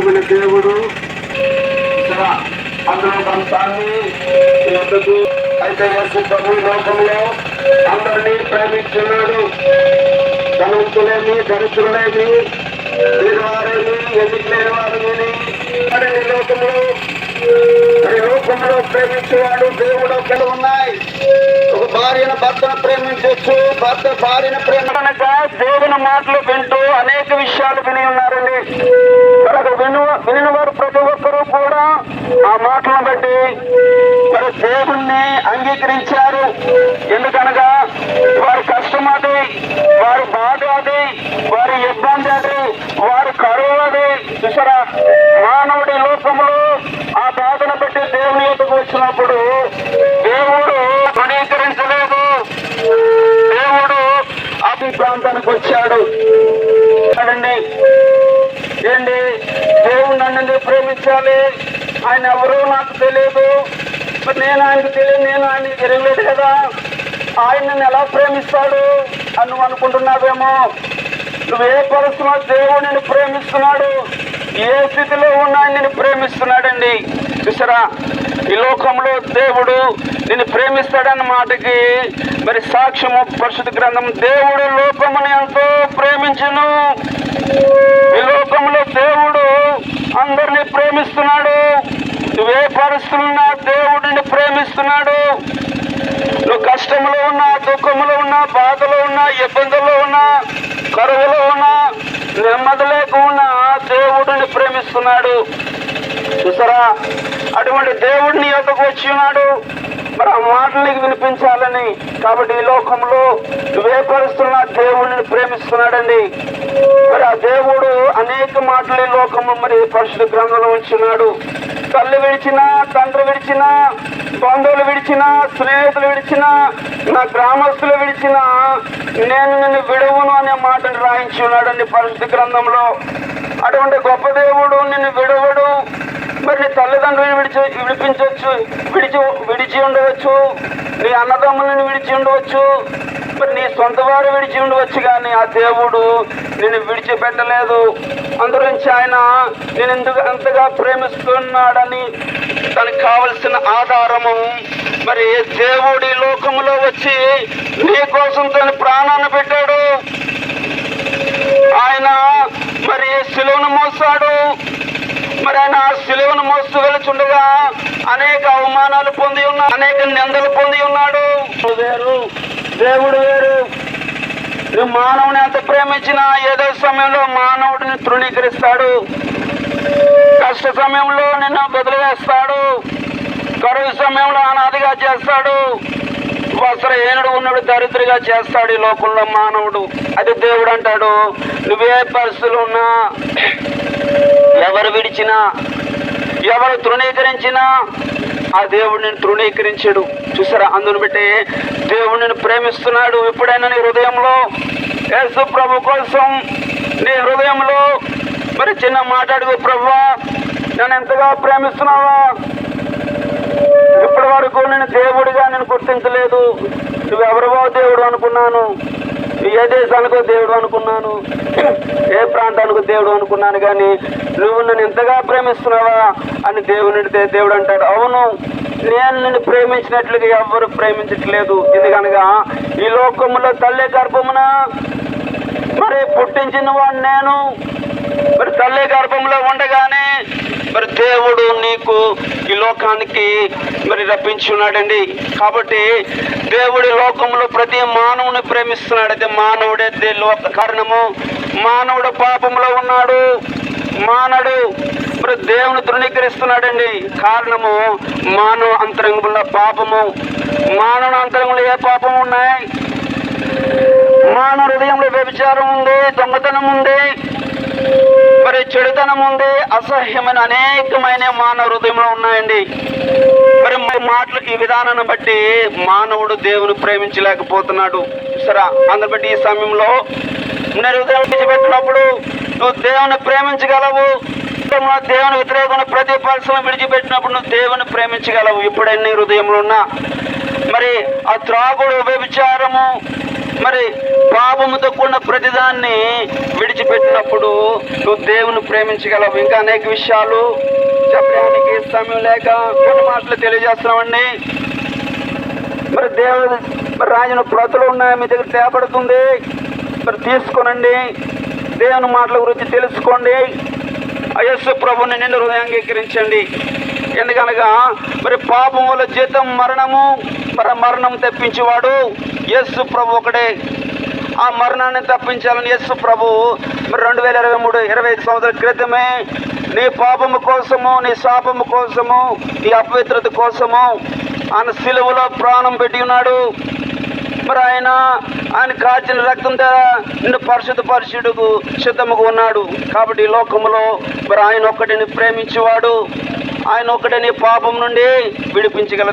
వాక్యమైన దేవుడు. ఇక్కడ అందులో ఎందుకు అయితే యేసు ప్రభు లోకంలో అందరినీ ప్రేమిస్తున్నాడు ధనవంతులేమి దరిద్రులేమి పేదవారేమి ఎన్నిక వారిని వారేమి మరి ఈ లోకంలో మరి లోకంలో ప్రేమించేవాడు దేవుడు ఒక్కడు ఉన్నాయి. ఒక భార్యను భర్తను ప్రేమించవచ్చు. భర్త భార్యను ప్రేమ దేవుని మాటలు వింటూ అనేక విషయాలు విని ఉన్నారండి. కూడా ఆ మాటలను బట్టి మరి దేవుణ్ణి అంగీకరించారు. ఎందుకనగా వారి కష్టం అది వారి బాధ అది వారి ఇబ్బంది అది వారి కరువు అది. చూసారా? మానవుడి లోకంలో ఆ బాధను బట్టి దేవుని యొక్కకు వచ్చినప్పుడు దేవుడు ధృవీకరించలేదు దేవుడు అతి ప్రాంతానికి వచ్చాడు. చూడండి. ఏంటి? ఆయనని ప్రేమించాలి. ఆయన ఎవరో నాకు తెలియదు నేను ఆయనకు తెలియదు నేను ఆయన తిరగలేదు కదా. ఆయన నన్ను ఎలా ప్రేమిస్తాడు అని నువ్వు అనుకుంటున్నావేమో? నువ్వు ఏ పరిస్థితిలో దేవుడు నిన్ను ప్రేమిస్తున్నాడు? ఏ స్థితిలో ఉన్నా నేను ప్రేమిస్తున్నాడండి? చూసారా? ఈ లోకంలో దేవుడు నిన్ను ప్రేమిస్తాడన్న మాటకి మరి సాక్ష్యము పరిశుద్ధ గ్రంథం దేవుడు లోకముని ఎంతో ప్రేమించును. ఈ లోకంలో దేవుడు అందరిని ప్రేమిస్తున్నాడు. నువ్వే పరిస్థితులున్నా దేవుడిని ప్రేమిస్తున్నాడు. నువ్వు కష్టంలో ఉన్నా దుఃఖంలో ఉన్నా బాధలో ఉన్నా ఇబ్బందుల్లో ఉన్నా కరువులో ఉన్నా నెమ్మది లేకున్నా దేవుడిని ప్రేమిస్తున్నాడు. చూసారా? అటువంటి దేవుడిని యొక్కకు వచ్చి ఉన్నాడు. మరి ఆ మాటలు వినిపించాలని. కాబట్టి ఈ లోకంలో నువ్వే పరుస్తున్న దేవుడిని ప్రేమిస్తున్నాడండి. మరి ఆ దేవుడు అనేక మాటలు లోకము మరి పరిశుద్ధ గ్రంథంలో ఉంచున్నాడు తల్లి విడిచినా తండ్రి విడిచినా బంధువులు విడిచినా స్నేహితులు విడిచినా నా గ్రామస్తులు విడిచినా నేను నిన్ను విడవును అనే మాటను రాయించి ఉన్నాడండి పరిశుద్ధ గ్రంథంలో. అటువంటి గొప్ప దేవుడు నిన్ను విడవడు. మరి నీ తల్లిదండ్రులను విడిచి విడిపించవచ్చు విడిచి విడిచి ఉండవచ్చు. నీ అన్నదమ్ములను విడిచి ఉండవచ్చు. నీ సొంత వారు విడిచి ఉండవచ్చు కానీ ఆ దేవుడు నేను విడిచిపెట్టలేదు. అందురించి ఆయన నేను ఎందుకు అంతగా ప్రేమిస్తున్నాడని తనకు కావలసిన ఆధారము మరి దేవుడి లోకములో వచ్చి నీ కోసం తన ప్రాణాన్ని పెట్టాడు? ఆయన మరి శిలువను మోసాడు? మరి ఆయన ఆ శిలువను మోస్తూ వెళుచుండగా అనేక అవమానాలు పొంది ఉన్నా అనేక నిందలు పొంది ఉన్నాడు. వేరు దేవుడు వేరు మానవుని ఎంత ప్రేమించినా ఏదో సమయంలో మానవుడిని తృణీకరిస్తాడు. కష్ట సమయంలో నిన్ను బదిలివేస్తాడు కరువు సమయంలో అనాదిగా చేస్తాడు. వస్త్రహీనుడు ఉన్నాడు దరిద్రగా చేస్తాడు ఈ లోకంలో మానవుడు. అది దేవుడు అంటాడు. నువ్వే పరిస్థితులు ఉన్నా ఎవరు విడిచినా ఎవరు తృణీకరించినా ఆ దేవుడిని తృణీకరించాడు. చూసారా? అందుని బట్టి దేవుడిని ప్రేమిస్తున్నాడు. ఎప్పుడైనా నీ హృదయంలో యేసు ప్రభు కోసం నీ హృదయంలో మరి చిన్న మాట్లాడుకో ప్రభు నన్ను ఎంతగా ప్రేమిస్తున్నావా? ఇప్పటి వరకు నేను దేవుడిగా నేను గుర్తించలేదు. నువ్వు ఎవరివో దేవుడు అనుకున్నాను. ఏ దేశానికో దేవుడు అనుకున్నాను. ఏ ప్రాంతానికో దేవుడు అనుకున్నాను కానీ నువ్వు నన్ను ఇంతగా ప్రేమిస్తున్నావా అని దేవుని దేవుడు అంటాడు అవును నేను నిన్ను ప్రేమించినట్లుగా ఎవరు ప్రేమించట్లేదు. ఎందుకనగా ఈ లోకములో తల్లి గర్భమున మరి పుట్టించిన వాడు నేను. మరి తల్లి గర్భంలో ఉండగానే మరి దేవుడు నీకు ఈ లోకానికి మరి రప్పించున్నాడండి. కాబట్టి దేవుడి లోకంలో ప్రతి మానవుని ప్రేమిస్తున్నాడు అయితే మానవుడే లోక కారణము. మానవుడు పాపంలో ఉన్నాడు. మానడు మరి దేవుని తృణీకరిస్తున్నాడండి కారణము మానవ అంతరంగంలో పాపము. మానవ అంతరంగంలో ఏ పాపం ఉన్నాయి? మానవ హృదయంలో వ్యభిచారం ఉంది దొంగతనం ఉంది. చెడుతనం ఉంది అసహ్యమైన అనేకమైన మానవ హృదయంలో ఉన్నాయండి. మరి మా మాటలు ఈ విధానాన్ని బట్టి మానవుడు దేవుని ప్రేమించలేకపోతున్నాడు. సరే అందుని బట్టి ఈ సమయంలో నేను హృదయం విడిచిపెట్టినప్పుడు నువ్వు దేవుని ప్రేమించగలవు. దేవుని వ్యతిరేకమైన ప్రతి పరిశ్రమ విడిచిపెట్టినప్పుడు నువ్వు దేవుని ప్రేమించగలవు. ఇప్పుడన్నీ హృదయంలో ఉన్నా మరి ఆ త్రాగుడు వ్యభిచారము మరి పాపముతో కూడిన ప్రతిదాన్ని విడిచిపెట్టినప్పుడు నువ్వు దేవుని ప్రేమించగలవు. ఇంకా అనేక విషయాలు చెప్పడానికి సమయం లేక కొన్ని మాటలు తెలియజేస్తున్నామండి. మరి దేవుడు మరి రాజున ప్రతులు ఉన్నాయి మీ దగ్గర తేపడుతుంది. మరి తీసుకోనండి. దేవుని మాటల గురించి తెలుసుకోండి. అయస్సు ప్రభుని నిండు హృదయం అంగీకరించండి. ఎందుకనగా మరి పాపం వల్ల జీతం మరణము మరి మరణం తెప్పించేవాడు యేసు ప్రభు ఒకడే. ఆ మరణాన్ని తప్పించాలని యేసు ప్రభు మరి రెండు వేల ఇరవై మూడు ఇరవై ఐదు సంవత్సరాల క్రితమే నీ పాపము కోసము నీ శాపము కోసము నీ అపవిత్రత కోసము ఆయన సిలువలో ప్రాణం పెట్టి ఉన్నాడు. మరి ఆయన ఆయన కాచిన రక్తం ద్వారా నిన్ను పరిశుద్ధ పరిశుడుకు సిద్ధముగా ఉన్నాడు. కాబట్టి ఈ లోకములో మరి ఆయన ఒక్కటిని ప్రేమించేవాడు. ఆయన ఒక్కడిని పాపం నుండి విడిపించగల